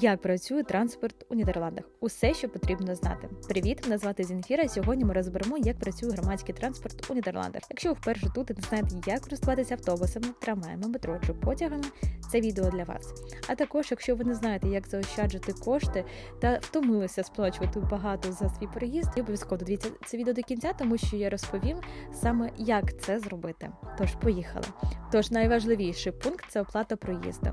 Як працює транспорт у Нідерландах? Усе, що потрібно знати. Привіт, мене звати Зінфіра. Сьогодні ми розберемо, як працює громадський транспорт у Нідерландах. Якщо ви вперше тут і не знаєте, як користуватися автобусами, трамваями, метро чи потягами, це відео для вас. А також, якщо ви не знаєте, як заощаджувати кошти та втомилися сплачувати багато за свій проїзд, обов'язково дивіться це відео до кінця, тому що я розповім саме, як це зробити. Тож поїхали. Тож найважливіший пункт це оплата проїзду.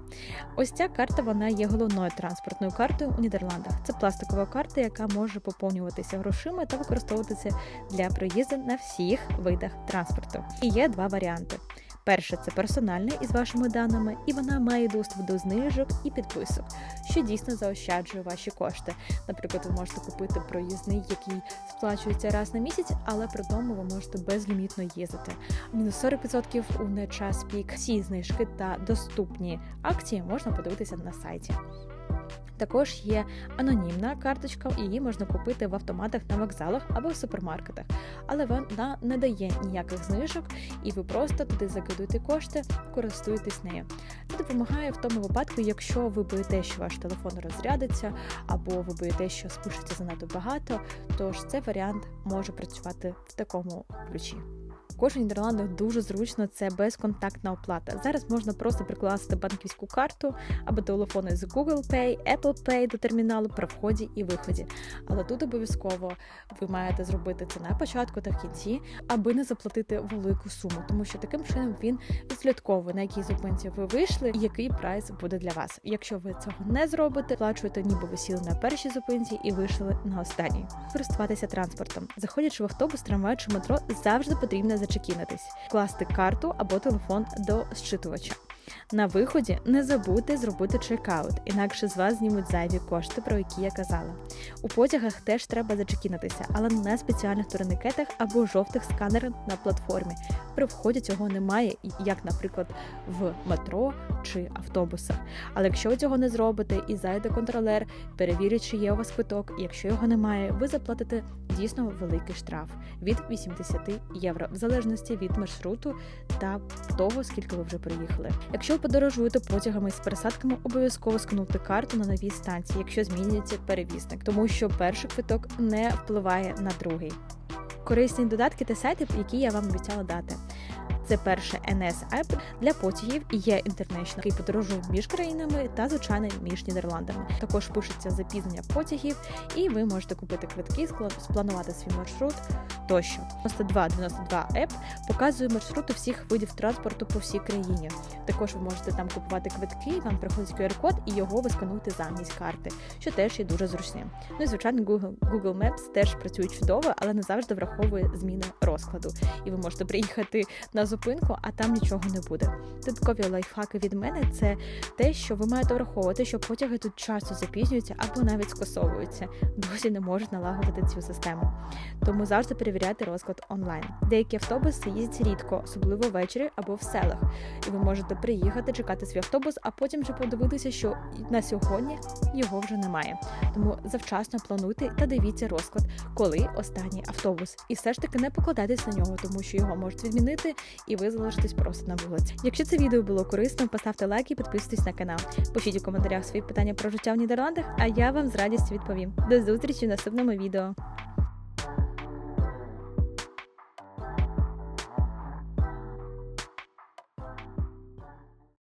Ось ця карта вона є головною транспортною картою у Нідерландах. Це пластикова карта, яка може поповнюватися грошима та використовуватися для проїзду на всіх видах транспорту. І є два варіанти. Перше це персональне із вашими даними, і вона має доступ до знижок і підписок, що дійсно заощаджує ваші кошти. Наприклад, ви можете купити проїзний, який сплачується раз на місяць, але при тому ви можете безлімітно їздити. Мінус 40% у не час пік. Всі знижки та доступні акції можна подивитися на сайті. Також є анонімна карточка, її можна купити в автоматах на вокзалах або в супермаркетах, але вона не дає ніяких знижок, і ви просто туди закидуєте кошти, користуєтесь нею. Це допомагає в тому випадку, якщо ви боїте, що ваш телефон розрядиться, або ви боїте, що спишеться занадто багато, тож цей варіант може працювати в такому ключі. Також у Нідерландах дуже зручно це безконтактна оплата. Зараз можна просто прикласти банківську карту або телефони з Google Pay, Apple Pay до терміналу при вході і виході. Але тут обов'язково ви маєте зробити це на початку та в кінці, аби не заплатити велику суму, тому що таким чином він відслідковує, на якій зупинці ви вийшли і який прайс буде для вас. Якщо ви цього не зробите, плачуєте, ніби ви сіли на першій зупинці і вийшли на останній. Користуватися транспортом, заходячи в автобус, трамвай чи метро, завжди потрібно зачекінитись, класти карту або телефон до зчитувача. На виході не забудьте зробити чекаут, інакше з вас знімуть зайві кошти, про які я казала. У потягах теж треба зачекінитися, але на спеціальних турникетах або жовтих сканерах на платформі. При вході цього немає, як, наприклад, в метро чи автобусах. Але якщо ви цього не зробите і зайде контролер, перевірить, чи є у вас квиток, і якщо його немає, ви заплатите дійсно великий штраф від 80 євро, в залежності від маршруту та того, скільки ви вже приїхали. Якщо подорожуєте потягами з пересадками, обов'язково скинути карту на новій станції, якщо змінюється перевізник, тому що перший квиток не впливає на другий. Корисні додатки та сайти, які я вам обіцяла дати. Це перше NS App для потягів і є International, який подорожує між країнами та звичайно між Нідерландами. Також пишеться запізнення потягів, і ви можете купити квитки, спланувати свій маршрут тощо. 9292 App показує маршрути всіх видів транспорту по всій країні. Також ви можете там купувати квитки, вам приходить QR-код і його ви скануєте замість карти, що теж є дуже зручним. Ну і звичайно, Google, Google Maps теж працює чудово, але не завжди враховує зміни розкладу. І ви можете приїхати на зупинку, а там нічого не буде. Додаткові лайфхаки від мене це те, що ви маєте враховувати, що потяги тут часто запізнюються або навіть скасовуються. Досі не можуть налагодити цю систему. Тому завжди перевіряйте розклад онлайн. Деякі автобуси їздять рідко, особливо ввечері або в селах. І ви можете приїхати, чекати свій автобус, а потім вже подивитися, що на сьогодні його вже немає. Тому завчасно плануйте та дивіться розклад, коли останній автобус. І все ж таки не покладайтесь на нього, тому що його можуть відмінити, і ви залишитесь просто на вулиці. Якщо це відео було корисним, поставте лайк і підписуйтесь на канал. Пишіть у коментарях свої питання про життя в Нідерландах, а я вам з радістю відповім. До зустрічі в наступному відео.